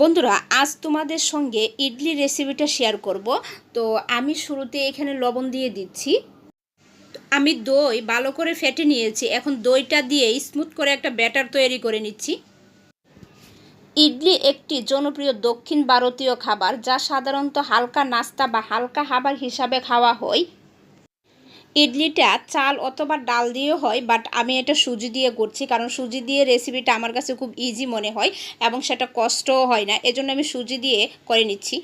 বন্ধুরা, আজ তোমাদের সঙ্গে ইডলি রেসিপিটা শেয়ার করব। তো আমি শুরুতে এখানে লবণ দিয়ে দিচ্ছি। আমি দই ভালো করে ফেটে নিয়েছি। এখন দইটা দিয়ে স্মুথ করে একটা ব্যাটার তৈরি করে নিচ্ছি। ইডলি একটি জনপ্রিয় দক্ষিণ ভারতীয় খাবার, যা সাধারণত হালকা নাস্তা বা হালকা খাবার হিসাবে খাওয়া হয়। ইডলিটা চাল অথবা ডাল দিয়েও হয় বাট আমি এটা সুজি দিয়ে করছি কারণ সুজি দিয়ে রেসিপিটা আমার কাছে খুব ইজি মনে হয় এবং সেটা কষ্টও হয় না, এজন্য আমি সুজি দিয়ে করে নিচ্ছি।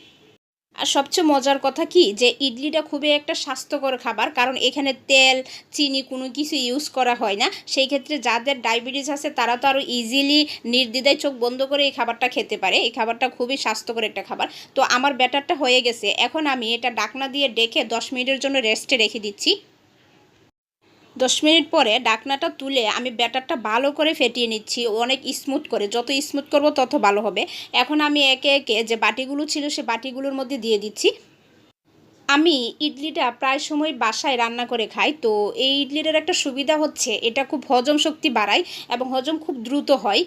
আর সবচেয়ে মজার কথা কি, যে ইডলিটা খুবই একটা স্বাস্থ্যকর খাবার, কারণ এখানে তেল, চিনি কোনো কিছু ইউজ করা হয় না, সেই ক্ষেত্রে যাদের ডায়াবেটিস আছে তারা তো আরও ইজিলি নির্দ্বিধায় চোখ বন্ধ করে এই খাবারটা খেতে পারে, এই খাবারটা খুবই স্বাস্থ্যকর একটা খাবার। তো আমার ব্যাটারটা হয়ে গেছে, এখন আমি এটা ডাকনা দিয়ে ডেকে দশ মিনিটের জন্য রেস্টে রেখে দিচ্ছি। দশ মিনিট পরে ডাকনাটা তুলে আমি ব্যাটারটা ভালো করে ফেটিয়ে নিচ্ছি। অনেক স্মুথ করে। যত স্মুথ করব, তত ভালো হবে। এখন আমি একে একে যে বাটিগুলো ছিল, সে বাটিগুলোর মধ্যে দিয়ে দিচ্ছি। আমি ইডলিটা প্রায় সময় বাসায় রান্না করে খাই। তো এই ইডলিটার একটা সুবিধা হচ্ছে, এটা খুব হজম শক্তি বাড়ায় এবং হজম খুব দ্রুত হয়।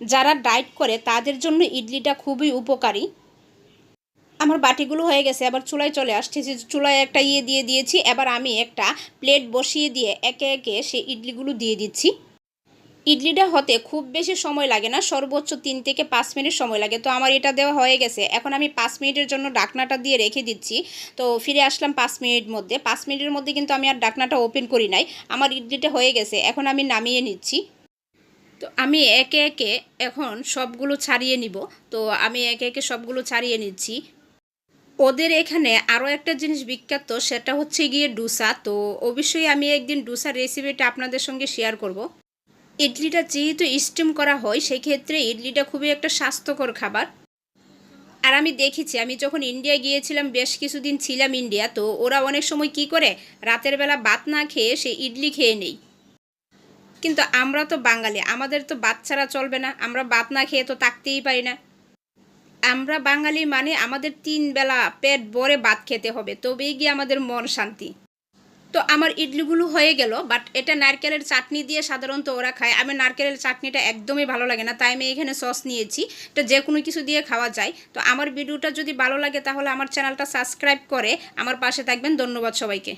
যারা ডায়েট করে, তাদের জন্য ইডলিটা খুবই উপকারী। আমার বাটিগুলো হয়ে গেছে এবার চুলায় চলে আসছে। চুলায় একটা ইয়ে দিয়ে দিয়েছি, এবার আমি একটা প্লেট বসিয়ে দিয়ে একে একে সেই ইডলিগুলো দিয়ে দিচ্ছি। ইডলিটা হতে খুব বেশি সময় লাগে না, সর্বোচ্চ তিন থেকে পাঁচ মিনিট সময় লাগে। তো আমার এটা দেওয়া হয়ে গেছে। এখন আমি পাঁচ মিনিটের জন্য ডাকনাটা দিয়ে রেখে দিচ্ছি। তো ফিরে আসলাম পাঁচ মিনিট মধ্যে। পাঁচ মিনিটের মধ্যে কিন্তু আমি আর ডাকনাটা ওপেন করি নাই। আমার ইডলিটা হয়ে গেছে। এখন আমি নামিয়ে নিচ্ছি। তো আমি একে একে এখন সবগুলো ছাড়িয়ে নিব। তো আমি একে একে সবগুলো ছাড়িয়ে নিচ্ছি। ওদের এখানে আরও একটা জিনিস বিখ্যাত, সেটা হচ্ছে গিয়ে ডুসা। তো অবশ্যই আমি একদিন ডুসার রেসিপিটা আপনাদের সঙ্গে শেয়ার করব। ইডলিটা যেহেতু স্টিম করা হয় সেই ক্ষেত্রে ইডলিটা খুবই একটা স্বাস্থ্যকর খাবার। আর আমি দেখেছি, আমি যখন ইন্ডিয়া গিয়েছিলাম, বেশ কিছুদিন ছিলাম ইন্ডিয়া তো ওরা অনেক সময় কি করে, রাতের বেলা ভাত না খেয়ে সে ইডলি খেয়ে নেই। কিন্তু আমরা তো বাঙালি, আমাদের তো বাচ্চারা চলবে না, আমরা ভাত না খেয়ে তো থাকতেই পারি না। আমরা বাঙালি মানে আমাদের তিন বেলা পেট ভরে ভাত খেতে হবে, তবেই গিয়ে আমাদের মন শান্তি। তো আমার ইডলিগুলো হয়ে গেল বাট এটা নারকেলের চাটনি দিয়ে সাধারণত ওরা খায়। আমি নারকেলের চাটনিটা একদমই ভালো লাগে না, তাই আমি এখানে সস নিয়েছি। এটা যে কোনো কিছু দিয়ে খাওয়া যায়। তো আমার ভিডিওটা যদি ভালো লাগে, তাহলে আমার চ্যানেলটা সাবস্ক্রাইব করে আমার পাশে থাকবেন। ধন্যবাদ সবাইকে।